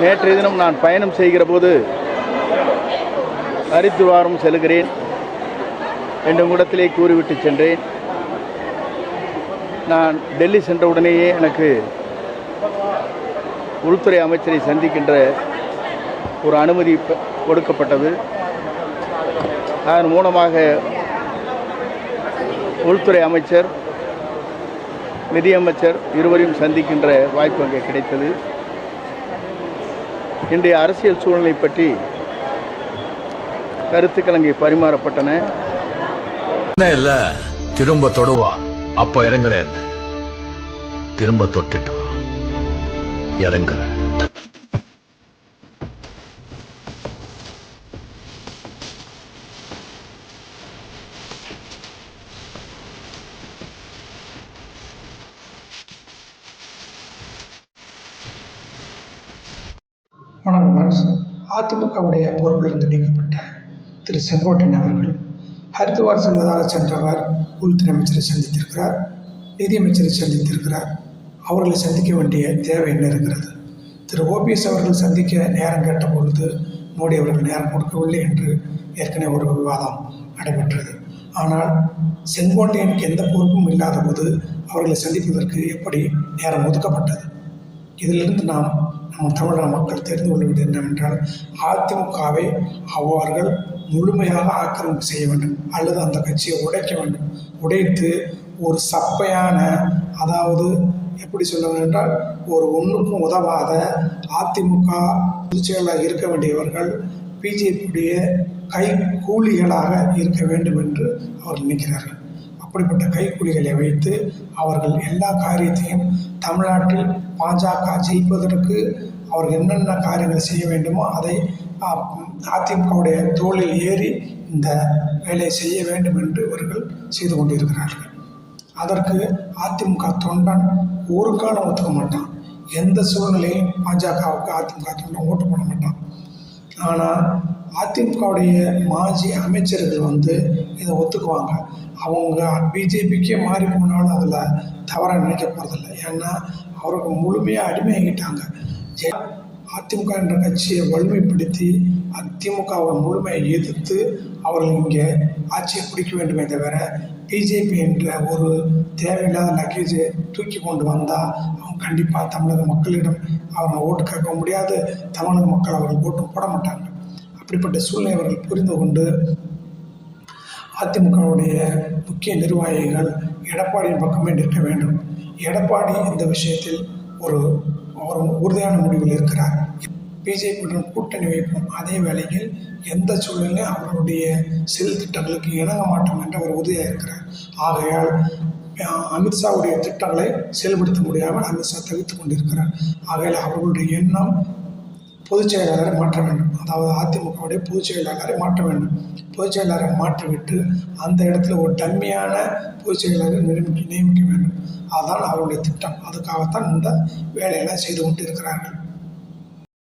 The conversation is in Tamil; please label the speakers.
Speaker 1: நேற்றைய தினம் நான் பயணம் செய்கிற போது ஹரித்துவாரம் செல்கிறேன். என்ற கூடத்திலே கூறிவிட்டு சென்றேன். நான் டெல்லி சென்ற உடனேயே எனக்கு உள்துறை அமைச்சரை சந்திக்கின்ற ஒரு அனுமதி கொடுக்கப்பட்டது. அதன் மூலமாக உள்துறை அமைச்சர் நிதியமைச்சர் இருவரையும் சந்திக்கின்ற வாய்ப்பு அங்கே கிடைத்தது. இன்றைய அரசியல் சூழ்நிலை பற்றி கருத்துக்கள் அங்கே பரிமாறப்பட்டன.
Speaker 2: என்ன இல்ல? திரும்ப தொடுவா. அப்ப இறங்குறேன். திரும்ப தொட்டுட்டு இறங்குறேன்.
Speaker 3: வணக்கம் அரசு அதிமுகவுடைய பொறுப்பிலிருந்து நீக்கப்பட்ட திரு செங்கோட்டையன் அவர்கள் ஹரித்துவார் செல்வதாக சென்றவர் உள்துறை அமைச்சரை சந்தித்திருக்கிறார் நிதியமைச்சரை சந்தித்திருக்கிறார். அவர்களை சந்திக்க வேண்டிய தேவை என்ன இருக்கிறது? திரு ஓபிஎஸ் அவர்கள் சந்திக்க நேரம் கேட்ட பொழுது மோடி அவர்கள் நேரம் கொடுக்கவில்லை என்று ஏற்கனவே ஒரு விவாதம் நடைபெற்றது. ஆனால் செங்கோட்டையனுக்கு எந்த பொறுப்பும் இல்லாத போது அவர்களை சந்திப்பதற்கு எப்படி நேரம் ஒதுக்கப்பட்டது? இதிலிருந்து நாம் நம்ம தமிழக மக்கள் தெரிந்து கொள்ள வேண்டியது என்னவென்றால் அதிமுகவை அவர்கள் முழுமையாக ஆக்கிரமிப்பு செய்ய வேண்டும். அல்லது அந்த கட்சியை உடைக்க வேண்டும். உடைத்து ஒரு சப்பையான அதாவது எப்படி சொல்ல என்றால் ஒரு ஒன்றுக்கும் உதவாத அதிமுக பொதுச்செயலாக இருக்க வேண்டியவர்கள் பிஜேபியுடைய கை கூலிகளாக இருக்க வேண்டும் என்று அவர் நினைக்கிறார்கள். அப்படிப்பட்ட கைக்கூலிகளை வைத்து அவர்கள் எல்லா காரியத்தையும் தமிழ்நாட்டில் பாஜக ஜெயிப்பதற்கு அவர்கள் என்னென்ன காரியங்கள் செய்ய வேண்டுமோ அதை அதிமுகவுடைய தோளில் ஏறி இந்த வேலையை செய்ய வேண்டும் என்று இவர்கள் செய்து கொண்டிருக்கிறார்கள். அதற்கு அதிமுக தொண்டன் ஒரு காலம் ஒத்துக்க மாட்டான். எந்த சூழ்நிலையும் பாஜகவுக்கு அதிமுக தொண்டன் ஓட்டு போட மாட்டான். ஆனால் அதிமுகவுடைய மாஜி அமைச்சர்கள் வந்து இதை ஒத்துக்குவாங்க. அவங்க பிஜேபிக்கே மாறி போனாலும் அதில் தவறாக நினைக்க போகிறதில்ல ஏன்னா அவருக்கு முழுமையாக அடிமையாகிட்டாங்க ஜெ- அதிமுக என்ற கட்சியை வலிமைப்படுத்தி அதிமுகவை முழுமையை எதிர்த்து அவர்கள் இங்கே ஆட்சியை பிடிக்க வேண்டுமே தவிர பிஜேபி என்ற ஒரு தேவையில்லாத லக்கேஜை தூக்கி கொண்டு வந்தால் அவங்க கண்டிப்பாக தமிழக மக்களிடம் அவங்க ஓட்டு கேட்க முடியாது. தமிழக மக்கள் அவர்கள் ஓட்டும் போட மாட்டாங்க. அப்படிப்பட்ட சூழ்நிலை அவர்கள் புரிந்து கொண்டு அதிமுகவுடைய முக்கிய நிர்வாகிகள் எடப்பாடியின் பக்கமே நிற்க வேண்டும். எடப்பாடி இந்த விஷயத்தில் ஒரு ஒரு உறுதியான முடிவில் இருக்கிறார். பிஜேபியுடன் கூட்டணி வைப்போம் அதே வேளையில் எந்த சூழ்நிலையும் அவர்களுடைய செயல் திட்டங்களுக்கு இணங்க மாட்டோம் என்ற ஒரு உறுதியாக இருக்கிறார். ஆகையால் அமித்ஷாவுடைய திட்டங்களை செயல்படுத்த முடியாமல் அமித்ஷா தவித்து கொண்டிருக்கிறார். ஆகையால் அவர்களுடைய எண்ணம் பொதுச் செயலாளரை மாற்ற வேண்டும். அதாவது அதிமுகவுடைய பொதுச் செயலாளரை மாற்ற வேண்டும். பொதுச் செயலாளரை மாற்றிவிட்டு அந்த இடத்துல ஒரு டம்மியான பொதுச் செயலாளரை நியமிக்க நியமிக்க வேண்டும். அதுதான் அவருடைய திட்டம். அதுக்காகத்தான் இந்த வேலையெல்லாம் செய்து கொண்டு இருக்கிறார்கள்